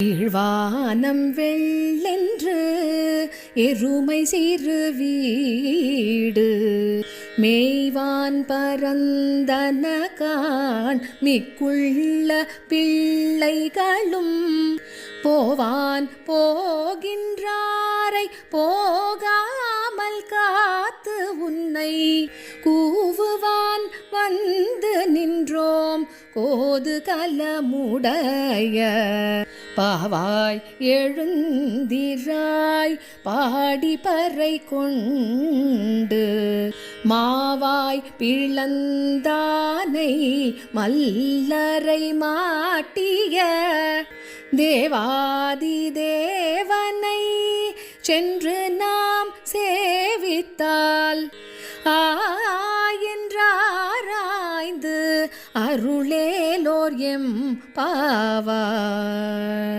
கீழ்வானம் வெள்ளென்று எருமை சிறு வீடு மேய்வான் பரந்தன கான் மிக்குள்ள பிள்ளைகளும் போவான் போகின்றாரை போகாமல் காத்து உன்னை கூவுவான் வந்து நின்றோம் கோது கலமுடைய பாவாய் எழுந்திராய் பாடி பறை கொண்டு மாவாய் பிளந்தானை மல்லரை மாட்டிய தேவாதி தேவனை சென்று நாம் சேவித்தால் அருளே மேலோர் எம் பாவாய்.